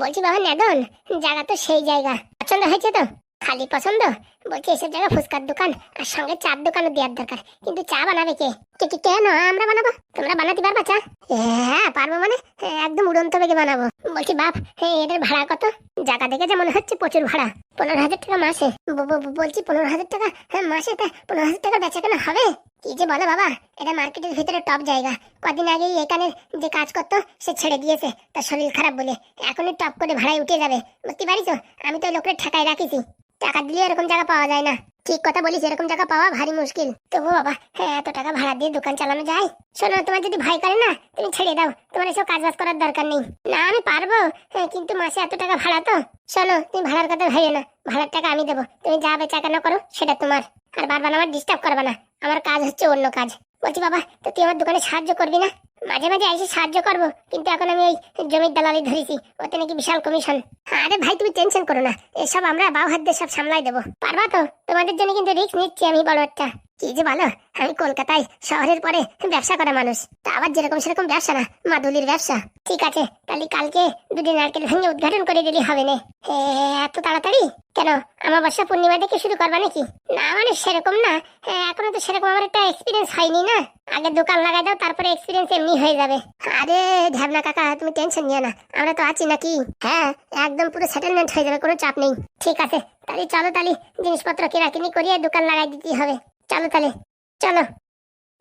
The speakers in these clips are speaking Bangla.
বলছি, বাবা, নেদন? জায়গা তো সেই জায়গা। পছন্দ হয়েছে তো? খালি পছন্দ? বলছি, এসব জায়গা ফুচকার দোকান আর সঙ্গে চার দোকানও দেওয়ার দরকার। কিন্তু চা বানাবে কে? কে কে, কেন আমরা বানাবো? তোমরা বানাতে পারবা চা? হ্যাঁ পারব মানে? একদম উড়ন্ত বেগে বানাবো। বলছি, বাপ এদের ভাড়া কত? জায়গা দেখে যে মনে হচ্ছে প্রচুর ভাড়া। পনেরো হাজার টাকা মাসে। বলছি, পনেরো হাজার টাকা? হ্যাঁ মাসে তা পনেরো হাজার টাকা বেচা কেন হবে? কি যে বলো বাবা, এটা মার্কেটের ভিতরে টপ জায়গা। কদিন আগেই এখানে যে কাজ করতো, সে ছেড়ে দিয়েছে। তার শরীর খারাপ বলে। এখনই টপ করে ভাড়ায় উঠে যাবে। বুঝতে পারিস আমি তো লোকের ঠেকায় রাখিছি। টাকা দিলে এরকম জায়গা পাওয়া যায় না। ঠিক কথা বলিস, এরকম জায়গা পাওয়া ভারী মুশকিল। তবু বাবা হ্যাঁ এত টাকা ভাড়া দিয়ে দোকান চালানো যায়? শোনো, তোমার যদি ভয় করে না, তুমি ছেড়ে দাও। তোমার এসব কাজ বাজ করার দরকার নেই। না, আমি পারব। হ্যাঁ কিন্তু মাসে এত টাকা ভাড়া তো। শোনো, তুমি ভাড়ার কথা ভেবে না। ভাড়ার টাকা আমি দেবো। তুমি যা বেচা কেন করো, সেটা তোমার। আর বারবার আমার ডিস্টার্ব করবে না। আমার কাজ হচ্ছে অন্য কাজ। বলছি বাবা তো তুই আমার দোকানে সাহায্য করবি না? মাঝে মাঝে এসে সাহায্য করব কিন্তু এখন আমি ওই জমির দালালি ধরেছি ওতে নাকি বিশাল কমিশন। আরে ভাই তুমি টেনশন করো না এসব আমরা বাউ হাত দিয়ে সব সামলাই দেবো। পারবা তো? তোমাদের জন্য কিন্তু রিস্ক নিচ্ছি আমি বড় একটা। কি যে বলো আমি কলকাতায় শহরের পরে ব্যবসা করা মানুষ। তা আবার যেরকম সেরকম ব্যবসা না মাদুলির ব্যবসা। ঠিক আছে তাহলে কালকে দুটি নারকেল ভেঙে উদ্ঘাটন করে দিলে হবে না। এত তাড়াতাড়ি? কেন আমার বর্ষা পূর্ণিমা থেকে শুরু করবা নাকি? না মানে সেরকম না হ্যাঁ, এখনও তো সেরকম আমার একটা এক্সপিরিয়েন্স হয়নি না। আগে দোকান লাগাই দাও, তারপরে এক্সপিরিয়েন্স এমনি হয়ে যাবে। আরে ঢ্যাবনা কাকা, তুমি টেনশন নিও না, আমরা তো আছি নাকি? হ্যাঁ একদম পুরো সেটেলমেন্ট হয়ে যাবে, কোনো চাপ নেই। ঠিক আছে, তাহলে চলো তাহলে, জিনিসপত্র কেনাকিনি করিয়ে দোকান লাগাই দিতে হবে। চলো তাহলে, চলো।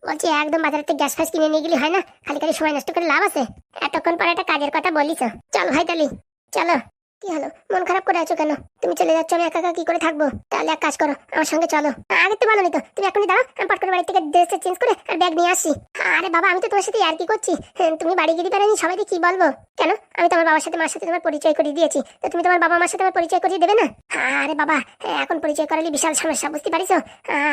বলছি, একদম বাজার থেকে গ্যাস ফ্যাস কিনে নিয়ে গেলে, হয় না? খালি খালি সময় নষ্ট করে লাভ আছে? এতক্ষণ পরে একটা কাজের কথা বলিস। চল ভাই তাহলে, চলো। কি হলো? মন খারাপ করে আছো কেন? তুমি চলে যাচ্ছ, আমি একা একা কি করে থাকব? তাহলে এক কাজ করো, আমার সঙ্গে চলো। আগে তো বলো তো, তুমি এখনই দাঁড়াও, আমি পট বাড়ি থেকে ড্রেসটা চেঞ্জ করে আর ব্যাগ নিয়ে আসছি আরে বাবা, আমি তো তোমার সাথে আর কি করছি? তুমি বাড়ি গিয়ে পারেনি সবাইকে কি বলব? কেন? আমি তোমার বাবার সাথে, মার সাথে তোমার পরিচয় করিয়ে দিয়েছি। তো তুমি তোমার বাবা মার সাথে আমার পরিচয় করিয়ে দেবে না? আরে বাবা, এখন পরিচয় করালে বিশাল সমস্যা, বুঝতে পারিস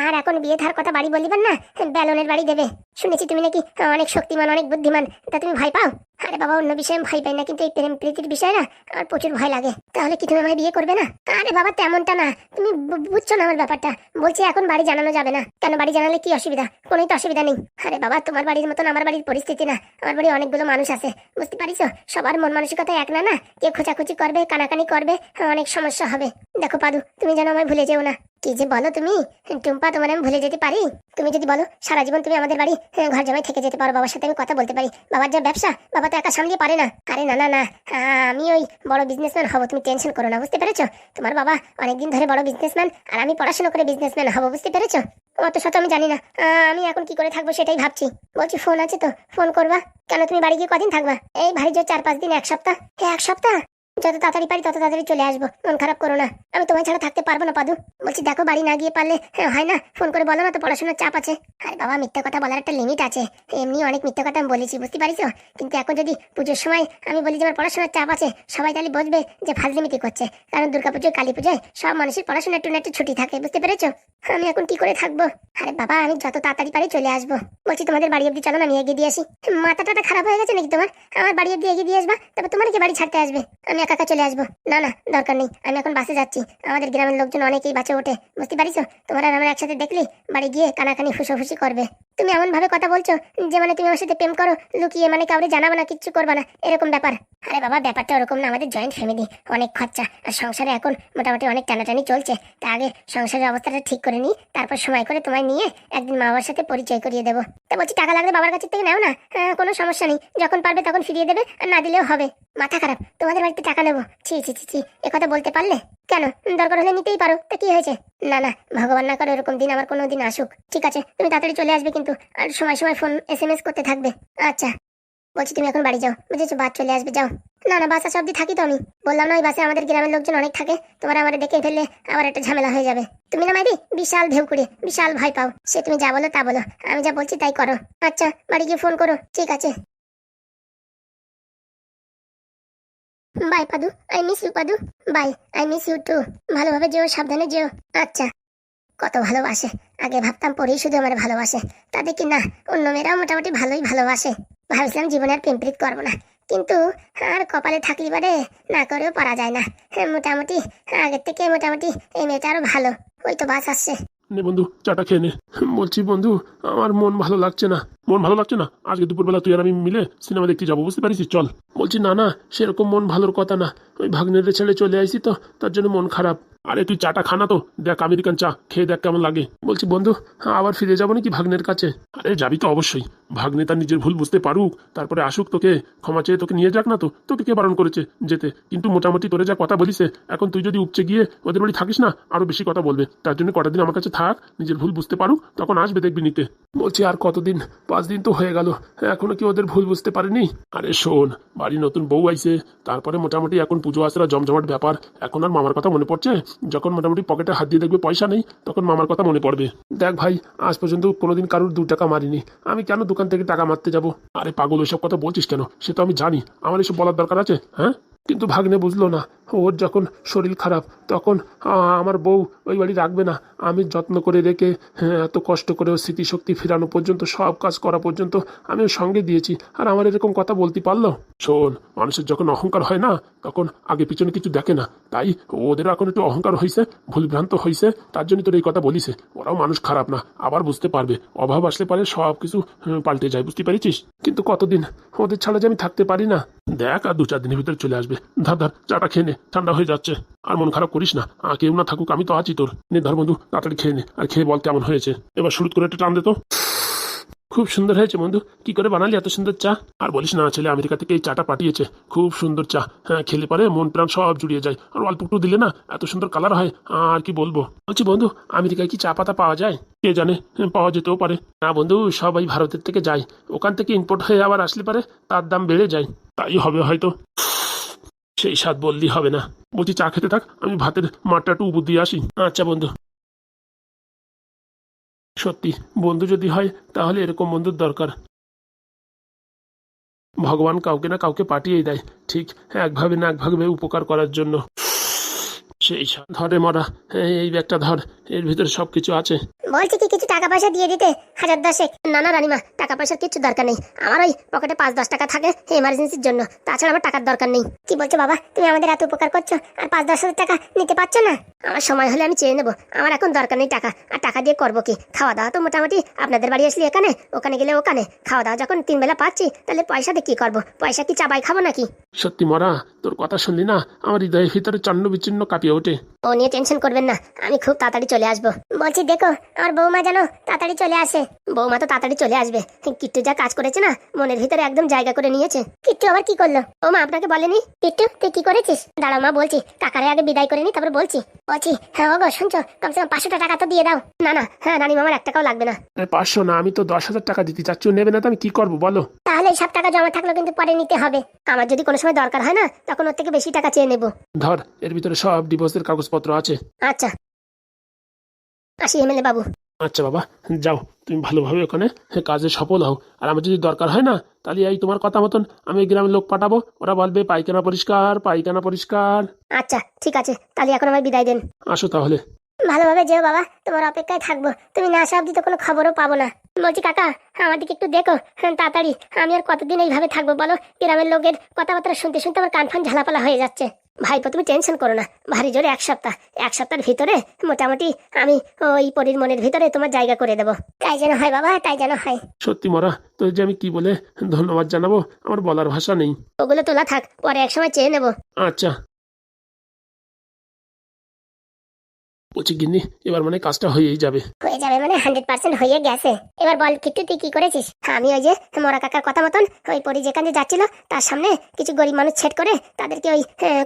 আর এখন বিয়ে থার কথা বাড়ি বলিবেন না? ব্যালনের বাড়ি দেবে। শুনেছি তুমি নাকি অনেক শক্তিমান, অনেক বুদ্ধিমান। তা তুমি ভয় পাও? আরে বাবা, অন্য বিষয়ে ভয় পাই না, কিন্তু এই প্রেম প্রীতির বিষয় না আমার প্রচুর ভয় লাগে। তাহলে কি তুমি আমায় বিয়ে করবে না? আরে বাবা, তেমনটা না। তুমি বুঝছ না আমার ব্যাপারটা। বলছি এখন বাড়ি জানানো যাবে না। কেন বাড়ি জানালে কি অসুবিধা? কোনোই তো অসুবিধা নেই। আরে বাবা, তোমার বাড়ির মতন আমার বাড়ির পরিস্থিতি না। আমার বাড়ি অনেকগুলো মানুষ আছে। বুঝতে পারিস সবার মন মানসিকতা এক না না। কেউ খোঁচাখুচি করবে, কানাকানি করবে, অনেক সমস্যা হবে। দেখো পাদু, তুমি যেন আমায় ভুলে যেও না। কি যে বলো তুমি? টুম্পা তোমার আমি ভুলে যেতে পারি। তুমি যদি বলো সারা জীবন তুমি আমাদের বাড়ি ঘর জামাই থেকে যেতে পারো বাবার সাথে আমি কথা বলতে পারি। বাবার যা ব্যবসা বাবা তো একা সামলিয়ে পারে না। আরে না না না আমি ওই বড় বিজনেসম্যান হব তুমি টেনশন করো না বুঝতে পেরেছ? তোমার বাবা অনেকদিন ধরে বড় বিজনেসম্যান আর আমি পড়াশোনা করে বিজনেসম্যান হব বুঝতে পেরেছ? অত শত আমি জানি না। আমি এখন কি করে থাকব সেটাই ভাবছি। বলছি ফোন আছে তো ফোন করবা। কেন তুমি বাড়ি গিয়ে কদিন থাকবা? এই ভারী জোর চার পাঁচ দিন এক সপ্তাহ? এ, এক সপ্তাহ? যত তাড়াতাড়ি পারি তত তাড়াতাড়ি চলে আসব। মন খারাপ করো না। আমি তোমার ছাড়া থাকতে পারব না পাদু। বলছি দেখো বাড়ি না গিয়ে পারলে হ্যাঁ, হয় না। ফোন করে বলো না তো পড়াশোনার চাপ আছে। আরে বাবা মিথ্যা কথা বলার একটা লিমিট আছে। এমনি অনেক মিথ্যা কথা আমি বলেছি বুঝতে পারিস কিন্তু এখন যদি পুজোর সময় আমি বলি যে আমার পড়াশোনার চাপ আছে সবাই তাহলে বুঝবে যে ফাজলিমিতি করছে। কারণ দুর্গাপুজোয় কালী পুজোয় সব মানুষের পড়াশোনা একটু একটু ছুটি থাকে বুঝতে পেরেছ? আমি এখন কি করে থাকব? আরে বাবা আমি যত তাড়াতাড়ি পারি চলে আসব। বলছি তোমাদের বাড়ি অব্দি চলো না আমি এগিয়ে দিয়ে আসি। মাথা টাথা খারাপ হয়ে গেছে নাকি তোমার? আমার বাড়ি অব্দি এগিয়ে দিয়ে আসবা তারপর তোমার কি বাড়ি ছাড়তে আসবে? আমি একা চলে আসব। না না দরকার নেই। আমি এখন বাসে যাচ্ছি। আমাদের গ্রামের লোকজন অনেকেই বাসে ওঠে। বুঝতে পারিস তোমার আমার একসাথে দেখলি বাড়ি গিয়ে কানাকানি ফুসোফুসি করবে। তুমি এমন ভাবে কথা বলছো যে মানে তুমি আমার সাথে প্রেম করো লুকিয়ে মানে কাউরে জানাব না কিচ্ছু করবে না। এরকম ব্যাপার। আরে বাবা ব্যাপারটা ওরকম না। আমাদের জয়েন্ট ফ্যামিলি অনেক খরচা। আর সংসারে এখন মোটামুটি অনেক টানাটানি চলছে। তা আগে সংসারের অবস্থাটা ঠিক করে নিই তারপর সময় করে তোমায় নিয়ে একদিন মা বাবার সাথে পরিচয় করিয়ে দেবো। তা বলছি টাকা লাগলে বাবার কাছ থেকে নাও না? হ্যাঁ, কোনো সমস্যা নেই। যখন পারবে তখন ফিরিয়ে দেবে। আর না দিলেও হবে। মাথা খারাপ, তোমাদের বাড়িতে টাকা নেব। ছি ছি ছি ছি, এ কথা বলতে পারলে? কেন? দরকার হলে নিতেই পারো। তা কি হয়েছে? না না, ভগবান না করে এরকম দিন আমার কোনো দিন আসুক। ঠিক আছে, তুমি তাড়াতাড়ি চলে আসবে কিন্তু, আর সময় সময় ফোন, এস এম এস করতে থাকবে। আচ্ছা বলছি তুমি এখন বাড়ি যাও। বুঝেছ বাদ চলে আসবে, যাও। না না, বাসা সব থাকি তো আমি। বললাম না, ওই বাসে আমাদের গ্রামের লোকজন অনেক থাকে। তোমার আমার দেখে ফেললে আবার একটা ঝামেলা হয়ে যাবে। তুমি না মাইদি বিশাল ভেউ করে বিশাল ভয় পাও। সে তুমি যা বলো তা বলো। আমি যা বলছি তাই করো। আচ্ছা বাড়ি গিয়ে ফোন করো। ঠিক আছে। Bye পাদু I miss you পাদু। Bye I miss you too ভালোভাবে যেও সাবধানে যেও। আচ্ছা কত ভালোবাসে। আগে ভাবতাম পরেই শুধু আমার ভালোবাসে। তা দেখি না অন্য মেয়েরাও মোটামুটি ভালোই ভালোবাসে। ভাবছিলাম জীবনে আর প্রেমপ্রীত করব না। কিন্তু আর কপালে থাকলি বারে না করেও পারা যায় না। হ্যাঁ, মোটামুটি আগের থেকে মোটামুটি এই মেয়েটা আরও ভালো। ওই তো বাস আসছে। নে বন্ধু চাটা খেয়ে নে। বলছি বন্ধু আমার মন ভালো লাগছে না। মন ভালো লাগছে না? আজকে দুপুরবেলা তুই আর আমি মিলে সিনেমা দেখতে যাব বুঝতে পারিস? চল। বলছি না না সেরকম মন ভালোর কথা না। ওই ভাগ্নের ছেড়ে চলে আইসি তো তার জন্য মন খারাপ। আরে তুই চাটা খানা তো দেখ আমেরিকান চা খেয়ে দেখ কেমন লাগে। বলছি বন্ধু হ্যাঁ, আবার ফিরে যাব নাকি ভাগ্নের কাছে? আরে যাবি তো অবশ্যই। ভাগ্নে তার নিজের ভুল বুঝতে পারুক তারপরে আসুক তোকে ক্ষমা চেয়ে তোকে নিয়ে যাক না তো তোকে কে বারণ করেছে যেতে? কিন্তু মোটামুটি তোরে যা কথা বলিস এখন তুই যদি উপচে গিয়ে ওদের বাড়ি থাকিস না আরও বেশি কথা বলবে। তার জন্য কটা দিন আমার কাছে থাক নিজের ভুল বুঝতে পারুক তখন আসবে দেখবি নিতে। বলছি আর কতদিন? পাঁচ দিন তো হয়ে গেল এখনও কি ওদের ভুল বুঝতে পারেনি? আরে শোন বাড়ি নতুন বউ আইছে, তারপরে মোটামুটি এখন পুজো আসরা জমজমাট ব্যাপার। এখন আর মামার কথা মনে পড়ছে? যখন মোটামুটি পকেটে হাত দিয়ে দেখবে পয়সা নেই, তখন মামার কথা মনে পড়বে। দেখ ভাই, আজ পর্যন্ত কোনোদিন কারোর দু টাকা মারিনি। আমি কেন দোকান থেকে টাকা মারতে যাব? আরে পাগল, ওইসব কথা বলছিস কেন? সে তো আমি জানি। আমার এসব বলার দরকার আছে হ্যাঁ? কিন্তু ভাগ্নে বুঝলো না ওর যখন শরীর খারাপ তখন আমার বউ ওই বাড়ি রাখবে না। আমি যত্ন করে রেখে হ্যাঁ, এত কষ্ট করে ওর স্মৃতিশক্তি ফেরানো পর্যন্ত সব কাজ করা পর্যন্ত আমি ওর সঙ্গে দিয়েছি। আর আমার এরকম কথা বলতে পারল? শোন মানুষের যখন অহংকার হয় না তখন আগে পিছনে কিছু দেখে না। তাই ওদের এখন একটু অহংকার হয়েছে ভুলভ্রান্ত হয়েছে তার জন্য তোর এই কথা বলিছে। ওরাও মানুষ খারাপ না আবার বুঝতে পারবে। অভাব আসলে পারে সব কিছু পাল্টে যায় বুঝতে পারিছিস? কিন্তু কতদিন? ওদের ছাড়া যে আমি থাকতে পারি না। দেখ আর দু চার দিনের ভিতরে চলে আসবে। ধর ধর, চাটা খেয়ে নে, ঠান্ডা হয়ে যাচ্ছে। আর মন খারাপ করিস না কেউ না থাকুক, আমি তো আছি তোর। নে ধর বন্ধু, তাড়াতাড়ি খেয়ে নে, আর খেয়ে বল কেমন হয়েছে। এবার শুরু করে একটা টান দে তো। খুব সুন্দর হয়েছে বন্ধু, কি করে বানালি এত সুন্দর চা? আর বলিস না, ছেলে আমেরিকা থেকে এই চাটা পাঠিয়েছে, খুব সুন্দর চা। হ্যাঁ খেলে পারে মন প্রাণ সব জুড়িয়ে যায়। আর অল্প একটু দিলে না, এত সুন্দর কালার হয়, আর কি বলব। বলছি বন্ধু, আমেরিকায় কি চা পাতা পাওয়া যায়? কে জানে পাওয়া যেতেও পারে। না বন্ধু, সবাই ভারতের থেকে যায়। ওখান থেকে ইম্পোর্ট হয়ে আবার আসলে পারে তার দাম বেড়ে যায়। তাই হবে হয়তো। সেই স্বাদ বললি হবে না। বলছি, চা খেতে থাক, আমি ভাতের মাঠটা উপর দিয়ে আসি। আচ্ছা বন্ধু। সত্যি, বন্ধু যদি হয়, তাহলে এরকম বন্ধুর দরকার। ভগবান কাউকে না কাউকে পাঠিয়েই দেয়, ঠিক একভাবে না একভাবে উপকার করার জন্য। সেই সব। ধরে মরা। এই ব্যাগটা ধর, এর ভিতরে সব কিছু আছে। বলছি কি, কিছু টাকা পয়সা দিয়ে দিতে? হাজার দশেক। না না, রানিমা টাকা পয়সার কিছু দরকার নেই। আমার ওই পকেটে পাঁচ, দশ টাকা থাকে এমার্জেন্সির জন্য। তাছাড়া আমার টাকার দরকার নেই। কি বলছো বাবা? তুমি আমাদের এত উপকার করছ, আর পাঁচ, দশ হাজার টাকা নিতে পারছ না? আমার সময় হলে আমি চেয়ে নেব। আমার এখন দরকার নেই টাকা। আর টাকা দিয়ে করব কি? খাওয়া দাওয়া তো মোটামুটি আপনাদের বাড়ি আসলে এখানে? ওখানে গেলে ওখানে। খাওয়া দাওয়া যখন তিন বেলা পাচ্ছি তাহলে পয়সা দিয়ে কি করব? পয়সা কি চাবাই খাব নাকি? সত্যি মরা তোর কথা শুনলি না? আমার হৃদয়ের ভিতরে চন্ন বিচ্ছিন্ন কাঁপিয়ে ওঠে। ও নিয়ে টেনশন করবেন না। আমি খুব তাড়াতাড়ি চলে আসব। বলছি দেখো আমার বৌমা যেন তাড়াতাড়ি চলে আসে। বৌমা তো তাড়াতাড়ি চলে আসবে। কিট্টু যা কাজ করেছে না মনের ভিতরে একদম জায়গা করে নিয়েছে। কিট্টু আবার কি করল? ও মা আপনাকে বলেনি? কিট্টু তুই কি করেছিস? দাঁড়া মা বলছি। কাকারে আগে বিদায় করে নি তারপর বলছি। বলছি হ্যাঁ ওগো শুনছো? কমসে কম পাঁচশো টাকা তো দিয়ে দাও। না না হ্যাঁ রানী মামার এক টাকাও লাগবে না। আরে পাঁচশো না আমি তো দশ হাজার টাকা দিতে চাচ্ছি নেবে না তো আমি কি করব বলো। তাহলে সব টাকা জমা থাকল কিন্তু পরে নিতে হবে। আমার যদি কোনো সময় দরকার হয় না তখন ওর থেকে বেশি টাকা চেয়ে নেব। ধর এর ভিতরে সব ডিভোর্সের কাগজপত্র আছে। আচ্ছা। আসি এমএলএ বাবু। আচ্ছা বাবা যাও তুমি ভালোভাবে ওখানে কাজে সফল হও। আর আমার যদি দরকার হয় না তাহলে এই তোমার কথা মতন আমি গ্রামের লোক পাঠাবো। ওরা বলবে পায়খানা পরিষ্কার পায়খানা পরিষ্কার। আচ্ছা ঠিক আছে তাহলে এখন আমার বিদায় দেন। আসো তাহলে। ভালোভাবে যেও বাবা তোমার অপেক্ষায় থাকব। তুমি না আসা অব্দি তো কোনো খবরও পাবো না। বলছি কাকা আমার দিকে একটু দেখো। হ্যাঁ, তাড়াতাড়ি। আমি আর কতদিন এইভাবে থাকব বলো? গ্রামের লোকের কথাবার্তা শুনতে শুনতে আমার কান ফান ঝালাপালা হয়ে যাচ্ছে। ভাইপো তুমি টেনশন করো না। ভারী জোরে এক সপ্তাহ। এক সপ্তাহের ভিতরে মোটামুটি আমি ওই পরীর মনের ভিতরে তোমার জায়গা করে দেবো। তাই যেন হয় বাবা তাই যেন হয়। সত্যি মরা তো যে আমি কি বলে ধন্যবাদ জানাব আমার বলার ভাষা নেই। ওগুলো তোলা থাক পরে এক সময় চেয়ে নেব। আচ্ছা। বলছি গিন্নি এবার মানে কাজটা হয়েই যাবে। যাবে মানে হান্ড্রেড পার্সেন্ট হয়ে গেছে। এবার বল, কিট্টু, তুই কি করেছিস? আমি ওই যে মরা কাকার কথা মতন ওই পরি যেখানে যাচ্ছিল, তার সামনে কিছু গরিব মানুষ ছেট করে তাদেরকে ওই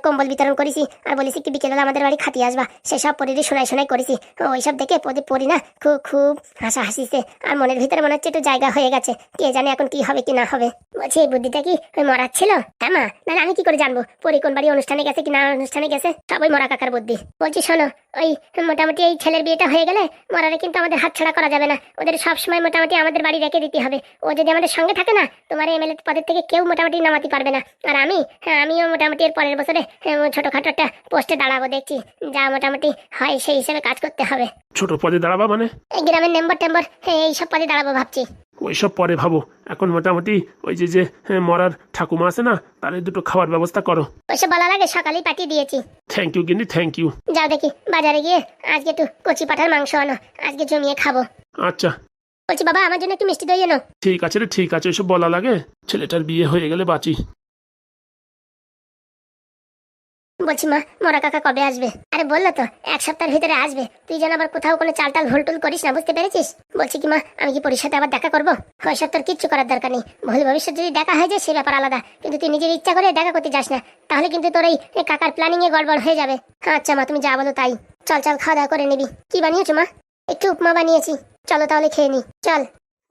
কম্বল বিতরণ করেছি। আর বলেছি কি বিকেলবেলা আমাদের বাড়ি খাতি আসবা। সেসব পরিরই শোনাই শোনাই করেছি। ওইসব দেখে পদে পড়ি না খুব খুব হাসা হাসিছে আর মনের ভিতরে মনে হচ্ছে একটু জায়গা হয়ে গেছে। কে জানে এখন কি হবে কি না হবে। বলছি, এই বুদ্ধিটা কি ওই মরার ছিল? হ্যাঁ মা আমি কি করে জানব? পরি কোন বাড়ি অনুষ্ঠানে গেছে কি না অনুষ্ঠানে গেছে? সবই মরা কাকার বুদ্ধি। বলছি, শোনো, ওই মোটামুটি এই ছেলের বিয়েটা হয়ে গেলে মরারে কিন্তু আমাদের হাতছাড়া করা যাবে না। ওদের সবসময় মোটামুটি আমাদের বাড়ি রেখে দিতে হবে। ও যদি আমাদের সঙ্গে থাকে না তোমার এমএলএ পদের থেকে কেউ মোটামুটি নামাতে পারবে না। আর আমি হ্যাঁ, আমিও মোটামুটি এর পরের বছরে ছোটোখাটো ছোটখাটো একটা পোস্টে দাঁড়াবো দেখছি যা মোটামুটি হয় সেই হিসেবে কাজ করতে হবে। ছোট পদে দাঁড়াবা মানে? এই গ্রামের মেম্বার টেম্বার এই সব পদে দাঁড়াবো ভাবছি। ওইসব পরে ভাবো। এখন মোটামুটি ওই যে যে হ্যাঁ, মরার ঠাকুমা আছে না তার দুটো খাওয়ার ব্যবস্থা করো। ওইসব বলার লাগে সকালেই পাঠিয়ে দিয়েছি। থ্যাংক ইউ গিন্নি থ্যাংক ইউ যাও দেখি বাজারে গিয়ে আজকে একটু কচি পাঠার মাংস আনো আজকে জমিয়ে খাব। আচ্ছা। বলছি বাবা আমার জন্য একটু মিষ্টি দই এনো। ঠিক আছে রে ঠিক আছে ওইসব বলা লাগে। ছেলেটার বিয়ে হয়ে গেলে বাঁচি। বলছি, মা, মরা কাকা কবে আসবে? আরে বলল তো, এক সপ্তাহের ভিতরে আসবে। তুই যেন আবার কোথাও কোনো চালটাল ভুলটুল করিস না, বুঝতে পেরেছিস? বলছি কি, মা, আমি কি পরির সাথে আবার দেখা করব? ওইসব তোর কিচ্ছু করার দরকার নেই। ভুল ভবিষ্যৎ যদি দেখা হয়ে যায়, সে ব্যাপার আলাদা। কিন্তু তুই নিজের ইচ্ছা করে দেখা করতে যাস না, তাহলে কিন্তু তোর এই কাকার প্ল্যানিং এ গড়বড় হয়ে যাবে। আচ্ছা মা, তুমি যা বলো তাই। চল চল, খাওয়া দাওয়া করে নিবি। কি বানিয়েছো, মা? একটু উপমা বানিয়েছি। চলো তাহলে খেয়ে নি। চল।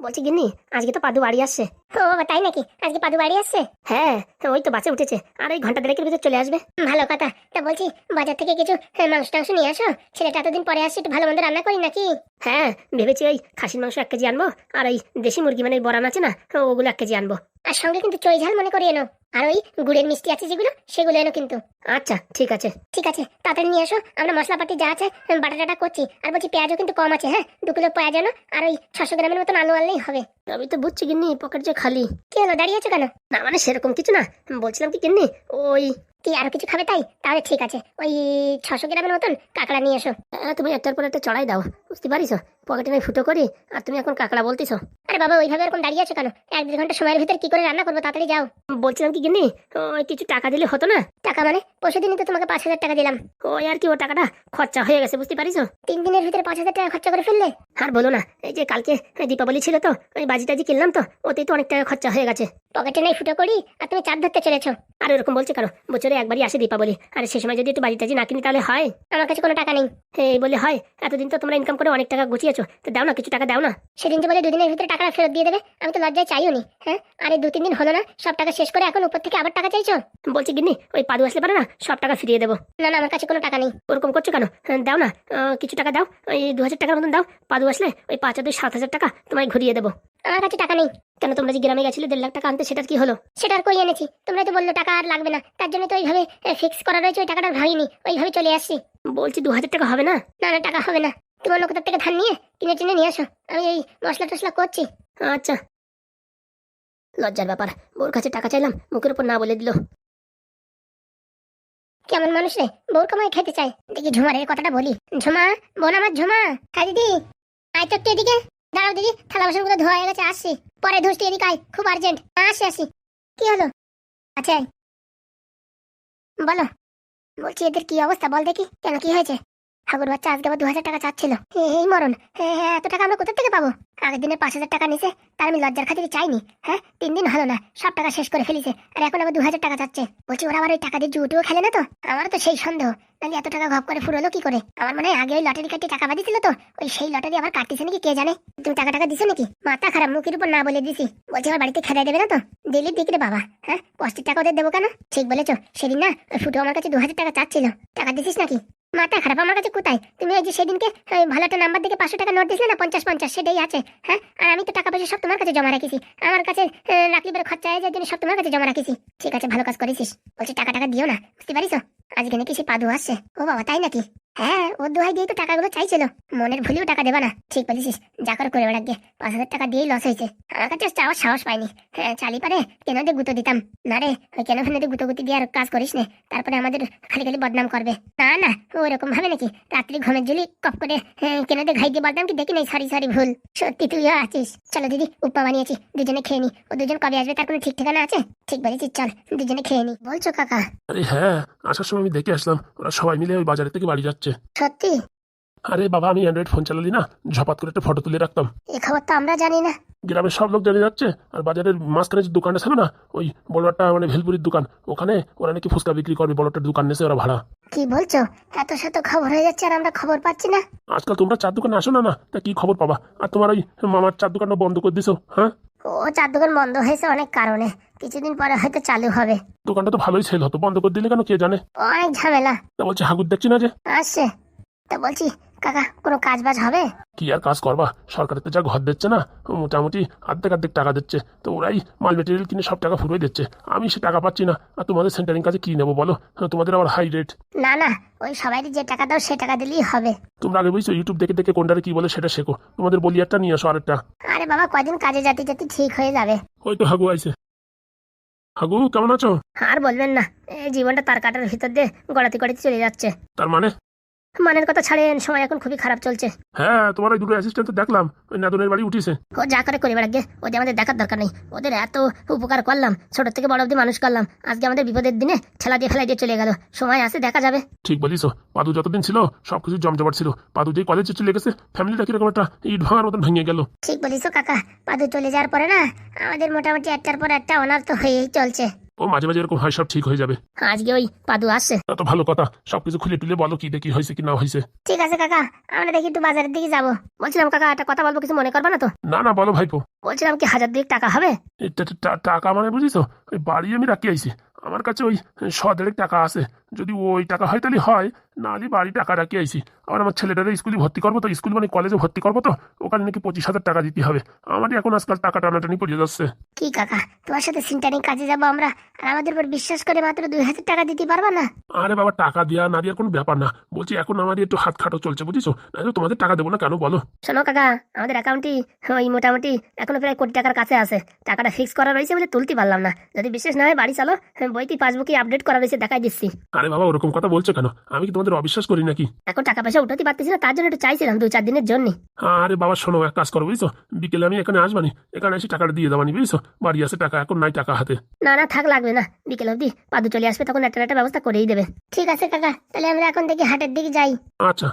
বলছি গিন্নি আজকে তো পাদু বাড়ি আসছে। ও বাবা তাই নাকি? আজকে পাদু বাড়ি আসছে? হ্যাঁ ওই তো বাসে উঠেছে। আর ওই ঘণ্টা দেড়েকের ভিতরে চলে আসবে। ভালো কথা। তা বলছি বাজার থেকে কিছু হ্যাঁ, মাংস টাংস নিয়ে আসো? ছেলেটা এতদিন পরে আসছে একটু ভালো মন্দ রান্না করি নাকি? হ্যাঁ ভেবেছি ওই খাসির মাংস এক কেজি আনব আর ওই দেশি মুরগি মানে বরান আছে না ওগুলো এক কেজি আনব। আর সঙ্গে কিন্তু চই ঝাল মনে করে এনো আর ওই গুড়ের মিষ্টি আছে যেগুলো সেগুলো এনো কিন্তু। আচ্ছা ঠিক আছে। ঠিক আছে তাড়াতাড়ি নিয়ে এসো আমরা মশলাপাতি যা আছে বাটা টাটা করছি। আর বলছি পেঁয়াজও কিন্তু কম আছে হ্যাঁ? দু কিলো পেঁয়াজ এনো আর ওই ছশো গ্রামের মতন আলু আনলেই হবে। আমি তো বুঝছি কিন্নি পকেট যে খালি। কি হলো দাঁড়িয়ে আছো কেন? না মানে সেরকম কিছু না। বলছিলাম কি কিন্নি ওই কি আরও কিছু খাবে তাই? তাহলে ঠিক আছে। ওই ছশো গ্রামের মতন কাঁকড়া নিয়ে এসো। হ্যাঁ তুমি একটার পর একটা চড়াই দাও। বুঝতে পারিস পকেটে আমি ফুটো করি আর তুমি এখন কাঁকড়া বলতেছো। আরে বাবা ওইভাবে এরকম দাঁড়িয়ে আছো কেন? এক দেড় ঘণ্টা সময়ের ভিতর কি করে রান্না করব? তাড়াতাড়ি যাও। বলছিলাম কি ওই কিছু টাকা দিলে হতো না? টাকা মানে? পরশু দিনই তো তোমাকে পাঁচ হাজার টাকা দিলাম। ওই আর কি ও টাকাটা খরচা হয়ে গেছে বুঝতে পারিস তিন দিনের ভিতরে পাঁচ হাজার টাকা খরচা করে ফেললে? আর বলো না এই যে কালকে দীপাবলি ছিল তো ওই বাজি টাজি কিনলাম তো ওতেই তো অনেক টাকা খরচা হয়ে গেছে। পকেটে নাই ফুটো করি আর তুমি চার ধরতে চলেছো। আর এরকম বলছে কারও বছরে একবারই আসে দীপাবলি। আর সে সময় যদি একটু বাজি টাজি না কিনি তাহলে হয়? আমার কাছে কোনো টাকা নেই। এই বলে হয় এতদিন তো তোমরা ইনকাম করে অনেক টাকা গুছিয়েছো। তো দাও না কিছু টাকা দাও না। সেদিন যে বলে দুদিনের ভিতরে টাকা ফেরত দিয়ে দেবে আমি তো লজ্জায় চাইও নি হ্যাঁ? আরে দু তিন দিন হলো না সব টাকা শেষ করে এখন উপর থেকে আবার টাকা চাইছো? বলছি গিন্নি ওই পাদু আসলে পারে না সব টাকা ফিরিয়ে দেবো। না না আমার কাছে কোনো টাকা নেই। ওরকম করছ কেন? হ্যাঁ, দাও না কিছু টাকা দাও ওই দু হাজার টাকার মতন দাও। পাদু আসলে ওই পাঁচ হাজার সাত হাজার টাকা তোমায় ঘুরিয়ে দেবো। আমার কাছে টাকা নেই। কেন তোমরা যে গ্রামে গেছিলে দেড় লাখ টাকা আনতে সেটার কি হলো? সেটা আর কই এনেছি? তোমরা তো বলল টাকা আর লাগবে না। তার জন্য তো ওইভাবে ফিক্স করা রয়েছে ওই টাকাটা ভাঙিনি ওইভাবে চলে আসছি। বলছি দু হাজার টাকা হবে না? না না টাকা হবে না। তুমি অন্য কোথার থেকে ধান নিয়ে কিনে টিনে নিয়ে আসো। আমি এই মশলা টসলা করছি। আচ্ছা। লজ্জার ব্যাপার। বউর কাছে টাকা চাইলাম মুখের উপর না বলে দিল। কেমন মানুষ রে? বউর কামাই খেতে চায়। দেখি ঝুমারের কথাটা বলি। ঝুমা বোন আমার ঝুমা। হ্যাঁ দিদি। আয় তো একটু এদিকে। দাঁড়াও দিদি থালা বাসনগুলো ধোয়া হয়ে গেছে, আসছি। পরে ধুসটি এদিকে আয়, খুব আর্জেন্ট আসি আসি কি হলো? আচ্ছা বলো। বলছি, এদের কি অবস্থা? বল দেখি, কেন কি হয়েছে? ঠাকুর বাচ্চা আজকে আবার দু হাজার টাকা চাচ্ছিল। এই মরণ। হ্যাঁ এত টাকা আমরা কোথা থেকে পাবো? আগের দিনে পাঁচ হাজার টাকা নিছে, তার আমি লজ্জার খাতিরে চাইনি। হ্যাঁ তিন দিন হলো না, সব টাকা শেষ করে ফেলিছে, আর এখন আবার দু হাজার টাকা চাচ্ছে। বলছি, ওরা আবার ওই টাকা দিয়ে জুটুও খেলে না তো? আমারও তো সেই সন্দেহ। নাহলে এত টাকা ঘপ করে ফুরলো কি করে? আমার মনে হয় আগে ওই লটারি কাটতে টাকা বাদিয়েছিল তো, ওই সেই লটারি আবার কাটতেছে নাকি কে জানে? তুমি টাকা টাকা দিছো নাকি? মাথা খারাপ, মুখের উপর না বলে দিছি। বলছি আমার বাড়িতে খেদাই দেবে না তো? দিলি দিক রে বাবা। হ্যাঁ কষ্টের টাকা ওদের দেবো কেন? ঠিক বলেছ। সেদিন না, ওই ফুটো আমার কাছে দু হাজার টাকা চাচ্ছিল। টাকা দিছিস নাকি? মাথা খারাপ, আমার কাছে কোথায়? তুমি এই যে সেদিনকে ভালো একটা নাম্বার দিকে পাঁচশো টাকা নোট দিয়েছিলে না, পঞ্চাশ পঞ্চাশ, সেটাই আছে হ্যাঁ? আর আমি তো টাকা পয়সা সব তোমার কাছে জমা রাখিছি। আমার কাছে রাখলি পরে খরচা হয়ে যায় সব তোমার কাছে জমা রাখিছি। ঠিক আছে, ভালো কাজ করেছিস। বলছি টাকা টাকা দিও না, বুঝতে পারিস? আজকে নাকি সে পাদু আসছে। ও বাবা তাই নাকি? হ্যাঁ ও দোহাই দিয়ে তো টাকাগুলো চাইছিল। মনের ভুলেও টাকা দেবা না। ঠিক বলেছিস। যা করে করে বেড়াকে পাঁচ হাজার টাকা দিয়েই লস হয়েছে। আমার কাছে চাওয়ার সাহস পাইনি। হ্যাঁ চালি পারে কেন দিয়ে গুঁতো দিতাম? না রে ওই কেন ফেনে গুঁতো গুতি দিয়ে আর কাজ করিস নে? তারপরে আমাদের খালি খালি বদনাম করবে। না না ওরকম ভাবে নাকি? রাত্রি ঘুমের জুলি কপ করে হ্যাঁ, কেন দিয়ে ঘাই দিয়ে বদনাম কি দেখি নাই? সরি সরি ভুল। সত্যি তুইও আছিস। চলো দিদি উপমা বানিয়েছি। দুজনে খেয়ে নি। ও দুজন কবে আসবে তার কোনো ঠিক ঠিকানা আছে? ঠিক বলেছিস চল দুজনে খেয়ে নি। বলছো কাকা? হ্যাঁ আসার সময় আমি দেখে আসলাম ওরা সবাই মিলে ওই বাজারের থেকে বাড়ি যাচ্ছে। সত্যি? আরে বাবা আমি অ্যান্ড্রয়েড ফোন চালালি না? ঝপাত করে একটা ফটো তুলে রাখতাম। এ খবর তো আমরা জানি না। গ্রামের সব লোক জেনে যাচ্ছে আর বাজারের মাঝখানে যে দোকানটা ছিল না ওই বড় একটা মানে ভেলপুরির দোকান ওখানে ওরা নাকি ফুচকা বিক্রি করবে বড় একটা দোকান নেছে ওরা ভাড়া। কি বলছো? এত শত খবর হয়ে যাচ্ছে আর আমরা খবর পাচ্ছি না? আজকাল তোমরা চার দোকানে আসো না না? তা কি খবর পাবা? আর তোমার ওই মামার চার দোকানটা বন্ধ করে দিছো হ্যাঁ? ও চার দোকান বন্ধ হয়েছে অনেক কারণে। কিছুদিন পরে হয়তো চালু হবে। দোকানটা তো ভালোই সেল হতো। বন্ধ করে দিলে কেন কে জানে? অনেক ঝামেলা। তা বলছে হাগুর দেখছি না যে? আসছে। তা বলছি কাকা কোনো কাজ বাজ হবে? কি আর কাজ করবা? সরকারের তো যা ঘর দিচ্ছে না মোটামুটি অর্ধেক অর্ধেক টাকা দিচ্ছে। তো ওরাই মাল মেটেরিয়াল কিনে সব টাকা ফুরোই দিচ্ছে। আমি সে টাকা পাচ্ছি না। আর তোমাদের সেন্টারিং কাজে কি নেব বলো? তোমাদের আবার হাই রেট না না ওই সবাই যে টাকা দাও সে টাকা দিলেই হবে। তোমরা আগে বুঝছ ইউটিউব দেখে দেখে কোনটারে কি বলে সেটা শেখো। তোমাদের বলি একটা নিয়ে আসো আরেকটা। আরে বাবা কদিন কাজে যেতে যেতে ঠিক হয়ে যাবে। ওই তো হাগু আইছে। হাগু কেমন আছো? আর বলবেন না এই জীবনটা তার কাটার ভিতর দিয়ে গড়াতে গড়াতে চলে যাচ্ছে। তার মানে? মানের কথা ছাড়েন সময় এখন খুবই খারাপ চলছে। হ্যাঁ তোমার ওই দুটো অ্যাসিস্ট্যান্ট তো দেখলাম ওই নাদনের বাড়ি উঠিছে। ও যা করে করে বেড়াকে ওদের আমাদের দেখার দরকার নেই। ওদের এত উপকার করলাম ছোট থেকে বড় অব্দি মানুষ করলাম আজকে আমাদের বিপদের দিনে ঠেলা দিয়ে ফেলাই দিয়ে চলে গেল। সময় আসে দেখা যাবে। ঠিক বলিস পাদু যতদিন ছিল সবকিছু জমজমাট ছিল। পাদু যেই কলেজে চলে গেছে ফ্যামিলিটা কীরকম একটা ইট ভাঙার মতন ভেঙে গেল। ঠিক বলিস কাকা। পাদু চলে যাওয়ার পরে না আমাদের মোটামুটি একটার পর একটা অনার তো হয়েই চলছে। ও মাঝে মাঝে এরকম হয় সব ঠিক হয়ে যাবে। আজকে ওই পাদু আসছে। তা তো ভালো কথা সবকিছু খুলে টুলে বলো কি দেখি হয়েছে কি না হয়েছে। ঠিক আছে কাকা আমরা দেখি একটু বাজারের দিকে যাব। বলছিলাম কাকা একটা কথা বলব কিছু মনে করবে না তো? না না বলো ভাইপো। বলছিলাম কি হাজার দিক টাকা হবে? টা- টা- টাকা মানে বুঝিস ওই বাড়ি আমি রাখি আইছি। আমার কাছে ওই শ দেড়েক টাকা আছে। যদি ওই টাকা হয় তাহলে হয় না হলে বাড়ি টাকা রাখি আইছি। আবার আমার ছেলেটারে স্কুলে ভর্তি করব তো স্কুল মানে কলেজে ভর্তি করব তো ওখানে নাকি পঁচিশ হাজার টাকা দিতে হবে। আমারই এখন আজকাল টাকা টানাটানি পড়ে যাচ্ছে। কি কাকা তোমার সাথে সিন্টারিং কাজে যাব আমরা আর আমাদের উপর বিশ্বাস করে মাত্র দুই হাজার টাকা দিতে পারবা না? আরে বাবা টাকা দেওয়া না দেওয়ার কোনো ব্যাপার না। বলছি এখন আমার একটু হাত খাটো চলছে বুঝিস না তোমাদের টাকা দেবো না কেন বলো? শোনো কাকা আমাদের অ্যাকাউন্টটি ওই মোটামুটি এখনও প্রায় কোটি টাকার কাছে আছে। টাকাটা ফিক্স করা রয়েছে বলে তুলতে পারলাম না। যদি বিশেষ না হয় বাড়ি চলো বইতে পাসবুকে আপডেট করা রয়েছে দেখাই দিচ্ছি। আরে বাবা ওরকম কথা বলছো কেন? আমি কি তোমাদের অবিশ্বাস করি নাকি? এখন টাকা পয়সা উঠাতে পারতেছি না তার জন্য একটু চাইছিলাম দু চার দিনের জন্য। আরে বাবা শোনো এক কাজ করো বুঝছ? বিকেলে আমি এখানে আসবানি এখানে এসে টাকাটা দিয়ে দেবানি বুঝছ? বাড়ি আসে টাকা এখন নাই টাকা হাতে। না না থাক লাগবে না। বিকেল অবধি পাদু চলে আসবে তখন একটা একটা ব্যবস্থা করেই দেবে। ঠিক আছে কাকা তাহলে আমরা এখন দেখি হাটের দিকে যাই। আচ্ছা।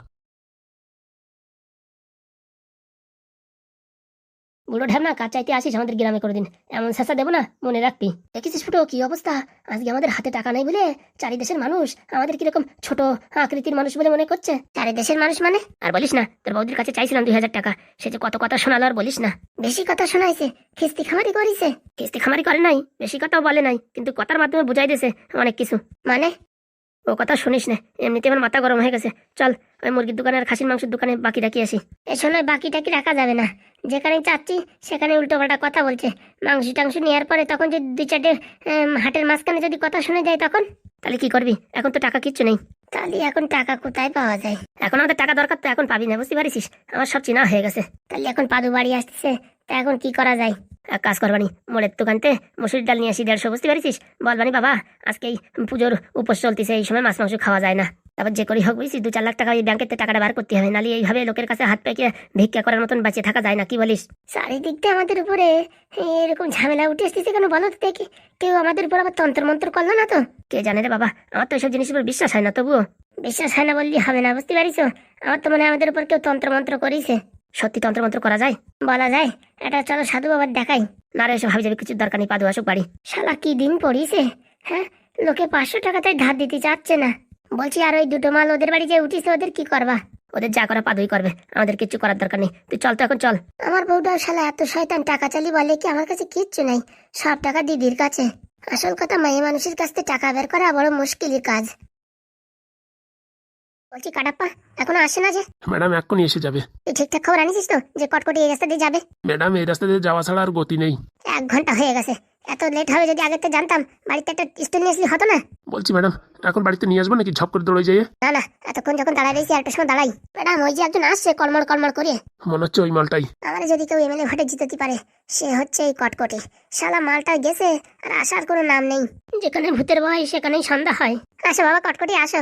বুড়ো ঢ্যামনা কাজ চাইতে আসিস আমাদের গ্রামে করে দিন এমন শেষা দেবো না, মনে রাখবি। দেখেছিস ফুটো, কি অবস্থা? আজকে আমাদের হাতে টাকা নেই বলে চারি দেশের মানুষ আমাদের কীরকম ছোট আকৃতির মানুষ বলে মনে করছে? চারি দেশের মানুষ মানে? আর বলিস না, তোর বৌদির কাছে চাইছিলাম দুই হাজার টাকা। সে যে কত কথা শোনালো আর বলিস না। বেশি কথা শোনাইছে, খিস্তি খামারি করিছে। খিস্তি খামারি করে নাই, বেশি কথাও বলে নাই, কিন্তু কথার মাধ্যমে বুঝাই দিয়েছে অনেক কিছু। মানে? ও কথা শুনিস না এমনিতে আমার মাথা গরম হয়ে গেছে। চল ওই মুরগির দোকানে আর খাসির মাংসের দোকানে বাকি রাখি আসি। এ সময় বাকি টাকি রাখা যাবে না। যেখানে চাচ্ছি সেখানে উল্টো পাল্টা কথা বলছে। মাংস টাংস নেওয়ার পরে তখন যদি দুই চারটে হাটের মাঝখানে যদি কথা শুনে যায় তখন? তাহলে কি করবি? এখন তো টাকা কিচ্ছু নেই। তাহলে এখন টাকা কোথায় পাওয়া যায়? এখন আমাদের টাকা দরকার তো এখন পাবি না বুঝতে পারিস আমার সব চিনা হয়ে গেছে। তাহলে এখন পাদু বাড়ি আসতেছে। তা এখন কি করা যায়? কাজ করবানি মোড়ের দোকানতে মসুর ডাল নিয়ে আসি দেড়শো বুঝতে পারিস বলবানি বাবা আজকে এই পুজোর উপোস চলতেছে এই সময় মাছ মাংস খাওয়া যায় না। তারপর যে করেই হোক বুঝছিস দু চার লাখ টাকা ওই ব্যাংকের টাকাটা বার করতে হবে নাহলে এইভাবে লোকের কাছে হাত পেকে ভিক্ষা করার মতন বাঁচিয়ে থাকা যায় না কি বলিস? চারিদিক দিয়ে আমাদের উপরে এরকম ঝামেলা উঠে আসতেছে কেন বলো তো দেখি। কেউ আমাদের উপর আবার তন্ত্র মন্ত্র করল না তো? কে জানে রে বাবা আমার তো এইসব জিনিসের উপর বিশ্বাস হয় না তবুও। বিশ্বাস হয় না বললি হবে না বুঝতে পারিস? আমার তো মনে হয় আমাদের উপর কেউ তন্ত্র মন্ত্র করিছে। সত্যি তন্ত্র মন্ত্র করা যায়? বলা যায়, এটা চলো সাধু বাবার দেখাই। না রে, এসব ভাবি যাবে কিছু দরকার নেই, পাদু আসুক বাড়ি। শালা, কি দিন পড়িছে হ্যাঁ? লোকে পাঁচশো টাকা তাই ধার দিতে চাচ্ছে না। বলছি, আর ওই দুটো মাল ওদের বাড়ি যে উঠিছে ওদের কি করবা? ওদের যা করা পাদুই করবে, আমাদের কিচ্ছু করার দরকার নেই। তুই চল তো এখন, চল। আমার বউটা শালা এত শয়তান টাকা চালি বলে কি আমার কাছে কিচ্ছু নাই? সব টাকা দিদির কাছে। আসল কথা, মেয়ে মানুষের কাছ থেকে টাকা বের করা বড় মুশকিলের কাজ। বলছি কাটাপ্পা এখনও আসে না যে? ম্যাডাম এক্ষুনি এসে যাবে। তুই ঠিকঠাক খবর আনিস তো যে কটকটি এই রাস্তা দিয়ে যাবে? ম্যাডাম এই রাস্তা দিয়ে যাওয়া ছাড়া আর গতি নেই। এক ঘণ্টা হয়ে গেছে। এত লেট হবে যদি আগে থেকে জানতাম বাড়িতে একটা স্টোন নিয়ে আসলে হতো না? বলছি ম্যাডাম এখন বাড়িতে নিয়ে আসব নাকি ঝপ করে দৌড়ে যাইয়ে? না না এতক্ষণ যখন দাঁড়ায় রয়েছি একটা সময় দাঁড়াই। ম্যাডাম ওই যে একজন আসছে কলমল কলমল করে। মনে হচ্ছে ওই মালটাই। আমার যদি কেউ এমএলএ ভোটে জিতাতে পারে সে হচ্ছে এই কটকটি। শালা মালটা গেছে আর আসার কোনো নাম নেই। যেখানে ভূতের ভয় সেখানেই সন্ধ্যা হয়। আসো বাবা কটকটি আসো।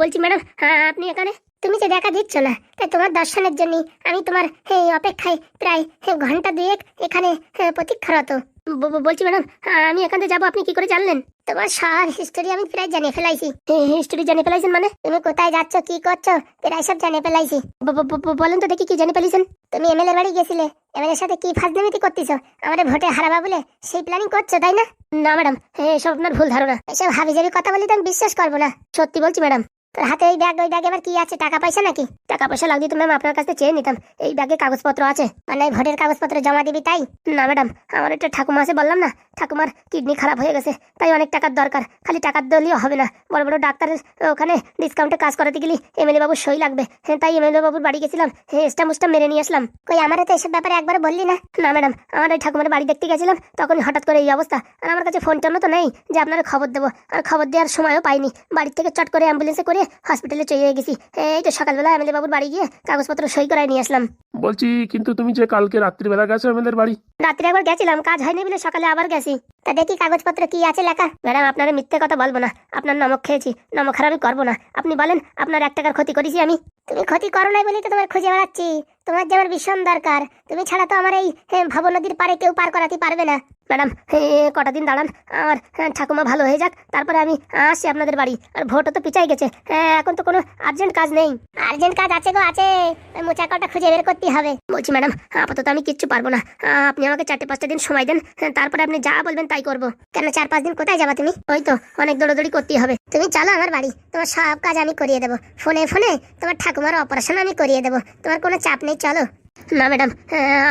বলছি ম্যাডাম হ্যাঁ আপনি এখানে? তুমি যে দেখা দিচ্ছ না তাই তোমার দর্শনের জন্য আমি তোমার এই অপেক্ষায় প্রায় ঘণ্টা দুয়েক এখানে প্রতীক্ষারত। বলছি ম্যাডাম আমি এখান থেকে যাব, আপনি কি করে জানলেন? তোমার সব হিস্টোরি আমি প্রায় জানিয়ে ফেলাইছি। হিস্টোরি জানিয়ে ফেলাইছেন মানে? তুমি কোথায় যাচ্ছ, কি করছ, প্রায় সব জানিয়ে ফেলাইছি। বলেন তো দেখি কি জানিয়ে ফেলেছেন তুমি এমএলএ বাড়ি গেছিলে এমএলএর সাথে কি ফাজলামিতি করতেছো? আমাদের ভোটে হারাবা বলে সেই প্ল্যানিং করছ, তাই না? না ম্যাডাম এসব আপনার ভুল ধারণা। এসব হাবি জাবি কথা বলি তো আমি বিশ্বাস করব না। সত্যি বলছি ম্যাডাম তোর হাতে এই ব্যাগ, ওই ব্যাগে আবার কি আছে? টাকা পয়সা নাকি? টাকা পয়সা লাগবে তো ম্যাম আপনার কাছে চেয়ে নিতাম। এই ব্যাগে কাগজপত্র আছে। মানে এই ভোটের কাগজপত্র জমা দিবি তাই? না ম্যাডাম আমার একটা ঠাকুমা আছে বললাম না, ঠাকুমার কিডনি খারাপ হয়ে গেছে, তাই অনেক টাকার দরকার। খালি টাকার দলীয় হবে না। বড় বড় ডাক্তারের ওখানে ডিসকাউন্টে কাজ করাতে গেলে এমএলএ বাবুর সই লাগবে। হ্যাঁ তাই এমএলএ বাবুর বাড়ি গেছিলাম। হ্যাঁ এস্টা মুস্টা মেরে নিয়ে আসলাম। কই, আমারও তো এসব ব্যাপারে একবার বললি না? না ম্যাডাম আমার ওই ঠাকুমার বাড়ি দেখতে গেছিলাম তখন হঠাৎ করে এই অবস্থা। আর আমার কাছে ফোন টোনও তো নেই যে আপনারা খবর দেবো। আর খবর দেওয়ার সময়ও পাইনি। বাড়ির থেকে চট করে অ্যাম্বুলেন্সে করে হসপিটালে চলে গেছি। এই তো সকালবেলা এমএলএ বাবুর বাড়ি গিয়ে কাগজপত্র সই করায় নিয়ে আসলাম। বলছি কিন্তু তুমি যে কালকে রাত্রিবেলা গেছো আমাদের বাড়ি? রাত্রে একবার গেছিলাম কাজ হয়নি বলে সকালে আবার গেছি। তা দেখি কাগজপত্র কি আছে লেখা। ম্যাডাম আপনার মিথ্যে কথা বলব না। আপনার নমক খেয়েছি নমক খারাপই করব না। আপনি বলেন আপনার এক টাকার ক্ষতি করেছি আমি। তুমি ক্ষতি করো নাই বলেই তো তোমার খুঁজে বেড়াচ্ছি। তোমার যে আমার ভীষণ দরকার তুমি ছাড়া তো আমার এই ভব নদীর পারে কেউ পার করাতে পারবে না। ম্যাডাম কটা দিন দাঁড়ান আমার ঠাকুমা ভালো হয়ে যাক তারপরে আমি আসছি আপনাদের বাড়ি। আর ভোটও তো পিছাই গেছে হ্যাঁ, এখন তো কোনো আর্জেন্ট কাজ নেই। আর্জেন্ট কাজ আছে গো আছে। ওই মোচাকটা খুঁজে বের করতে হবে। বলছি ম্যাডাম আপাতত আমি কিচ্ছু পারব না। আপনি আমাকে চারটে পাঁচটা দিন সময় দেন তারপরে আপনি যা বলবেন তাই করব। কেন চার পাঁচ দিন কোথায় যাবা তুমি? ওই তো অনেক দৌড়াদৌড়ি করতেই হবে। তুমি চলো আমার বাড়ি তোমার সব কাজ আমি করিয়ে দেবো। ফোনে ফোনে তোমার ঠাকুমার অপারেশন আমি করিয়ে দেবো। তোমার কোনো চাপ নেই, চলো। না ম্যাডাম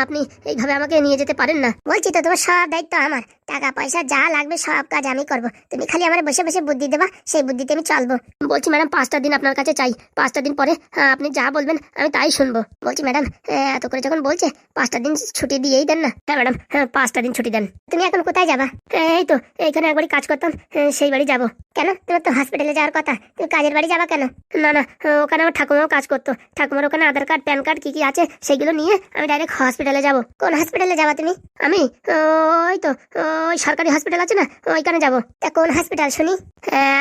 আপনি এইভাবে আমাকে নিয়ে যেতে পারেন না। বলছি তো, তোমার সব দায়িত্ব আমার। টাকা পয়সা যা লাগবে সব কাজ আমি করব। তুমি খালি আমার বসে বসে বুদ্ধি দেবা সেই বুদ্ধিতে আমি চলবো। বলছি ম্যাডাম পাঁচটা দিন আপনার কাছে চাই। পাঁচটা দিন পরে আহ, আপনি যা বলবেন আমি তাই শুনব। বলছি ম্যাডাম এত করে যখন বলছে পাঁচটা দিন ছুটি দিয়েই দেন না? হ্যাঁ ম্যাডাম হ্যাঁ পাঁচটা দিন ছুটি দেন। তুমি এখন কোথায় যাবা? এই তো এইখানে একবারই কাজ করতাম সেই বাড়ি যাব। কেন? তোমার তো হসপিটালে যাওয়ার কথা। তুমি কাজের বাড়ি যাবা কেন? না না ওখানে আমার ঠাকুমাও কাজ করতো। ঠাকুমার ওখানে আধার কার্ড প্যান কার্ড কি কি আছে সেগুলো নিয়ে আমি ডাইরেক্ট হসপিটালে যাব। কোন হসপিটালে যাবা তুমি? আমি? ওই তো ওই সরকারি হসপিটাল আছে না, ওইখানে যাব। তা কোন হসপিটাল শুনি?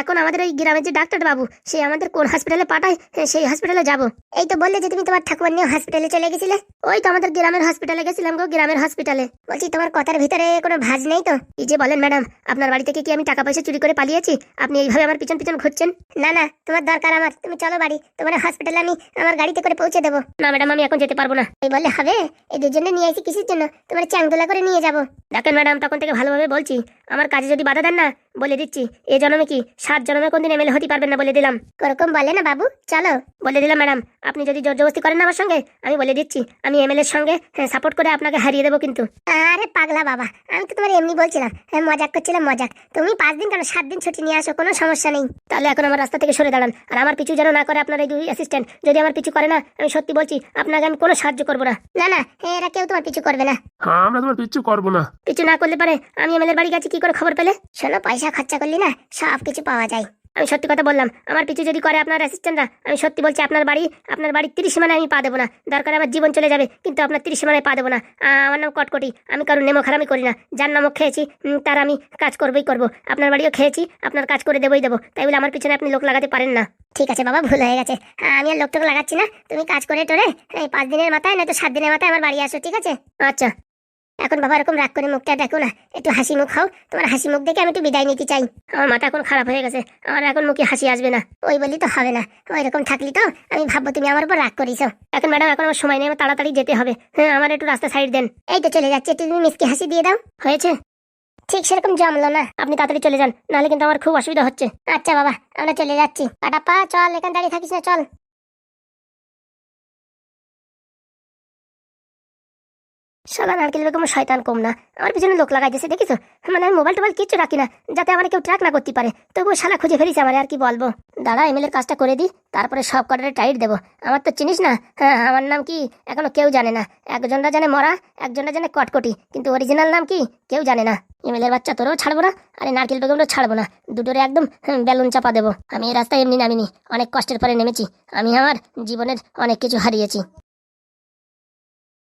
এখন আমাদের ওই গ্রামের যে ডাক্তার বাবু, সে আমাদের কোন হসপিটালে পাঠায় সেই হসপিটালে যাব। এই তো বললে যে তুমি তোমার ঠাকুমার নিয়ে হসপিটালে চলে গেছিলে। ওই তো আমাদের গ্রামের হসপিটালে গেছিলাম গো, গ্রামের হসপিটালে বলছি, তোমার কথার ভিতরে কোনো ভাজ নেই তো? এই যে বলেন ম্যাডাম, আপনার বাড়ি থেকে কি আমি টাকা পয়সা চুরি করে পালিয়েছি? আপনি এইভাবে আমার পিছন পিছন ঘুরছেন? না না, তোমার দরকার আমার। তুমি চলো বাড়ি, তোমার হসপিটালে আমি আমার গাড়িতে করে পৌঁছে দেবো। না ম্যাডাম, আমি এখন যেতে পারব না। এই বললে হবে? এই দুজনে নিয়ে আসি কিসের জন্য? তোমার চ্যাংদোলা করে নিয়ে যাব। দেখেন ম্যাডাম, তখন থেকে ভালোভাবে বলছি। আমার কাজে যদি বাধা দেন না বলে দিচ্ছি। এ জন্মে কি? সাত জন্মে কোনদিন এমএলএ হতে পারবেন না বলে দিলাম। ওরকম বলে না বাবু চলো। বলে দিলাম ম্যাডাম। আপনি যদি জোর জবস্তি করেন না আমার সঙ্গে আমি বলে দিচ্ছি। আমি এমএলএর সঙ্গে সাপোর্ট করে আপনাকে হারিয়ে দেবো কিন্তু। আরে পাগলা বাবা আমি তো তোমার এমনি বলছিলাম। হ্যাঁ, মজাক করছিলাম মজাক। তুমি পাঁচ দিন কেন সাত দিন ছুটি নিয়ে আসো কোনো সমস্যা নেই। তাহলে এখন আমার রাস্তা থেকে সরে দাঁড়ান। আর আমার পিছু যেন না করে আপনার এই দুই অ্যাসিস্ট্যান্ট যদি আমার পিছু করে না আমি সত্যি বলছি আপনাকে আমি কোনো সাহায্য করব না। না না এরা কেউ তোমার পিছু করবে না। হ্যাঁ আমরা তোমার কিচ্ছু করব না। কিছু না করলে পারে আমি এমএলএর বাড়ি গেছি কি করে খবর পেলে? শোনো, পয়সা খরচা করলি না, সব কিছু পাওয়া যায়। আমি সত্যি কথা বললাম, আমার পিছু যদি করে আপনার অ্যাসিস্ট্যান্টরা আমি সত্যি বলছি, আপনার বাড়ি, আপনার বাড়ির তিরিশ মানে আমি পা দেবো না। দরকার আমার জীবন চলে যাবে, কিন্তু আপনার তিরিশ মানে পা দেবো না। আমার নাম কটকটি, আমি কারণ নেমো খারামি করি না। যার নামও খেয়েছি তার আমি কাজ করবই করব। আপনার বাড়িও খেয়েছি, আপনার কাজ করে দেবই দেবো। তাই বলে আমার পিছনে আপনি লোক লাগাতে পারেন না। ঠিক আছে বাবা, ভুল হয়ে গেছে। আমি আর লোকটোক লাগাচ্ছি না। তুমি কাজ করে টোরে, এই পাঁচ দিনের মাথায়, নয়তো সাত দিনের মাথায় আমার বাড়ি আসো, ঠিক আছে? আচ্ছা। এখন বাবা এরকম রাগ করে মুখটা দেখো না, একটু হাসি মুখ খাও তোমার হাসি মুখ দেখে আমি একটু বিদায় নিতে চাই। আমার মাথা এখন খারাপ হয়ে গেছে, আমার এখন মুখে হাসি আসবে না। ওই বলি তো হবে না, ওই রকম থাকলি তো, আমি ভাববো তুমি আমার উপর রাগ করিছো। এখন ম্যাডাম, এখন আমার সময় নেই, আমার তাড়াতাড়ি যেতে হবে। হ্যাঁ আমার একটু রাস্তা সাইড দেন। এই তো চলে যাচ্ছে, তুমি মিসকে হাসি দিয়ে দাও। হয়েছে? ঠিক সেরকম জমলো না। আপনি তাড়াতাড়ি চলে যান, নাহলে কিন্তু আমার খুব অসুবিধা হচ্ছে। আচ্ছা বাবা, আমরা চলে যাচ্ছি। কাটাপা চল, এখান দাঁড়িয়ে থাকিস না, চল। সালা নারকেল বেগম শয়তান কম না। আমার পিছনে লোক লাগাইতেছে, দেখিছো? মানে আমি মোবাইল টোবাইল কিচ্ছু রাখি না, যাতে আমার কেউ ট্র্যাক না করতে পারে। তবুও শালা খুঁজে ফেলিস আমার, আর কি বলব? দাদা এমএলএর কাজটা করে দিই, তারপরে সব কটারে টাইট দেবো। আমার তো চিনিস না? হ্যাঁ আমার নাম কি? এখনও কেউ জানে না। একজনরা জানে মরা, একজনরা জানে কটকটি, কিন্তু অরিজিনাল নাম কি? কেউ জানে না। এমএলএর বাচ্চা তোরও ছাড়বো না, আর নারকেল বেগমটা ছাড়বো না। দুটোরে একদম বেলুন চাপা দেবো। আমি এই রাস্তায় এমনি নামিনি, অনেক কষ্টের পরে নেমেছি। আমি আমার জীবনের অনেক কিছু হারিয়েছি।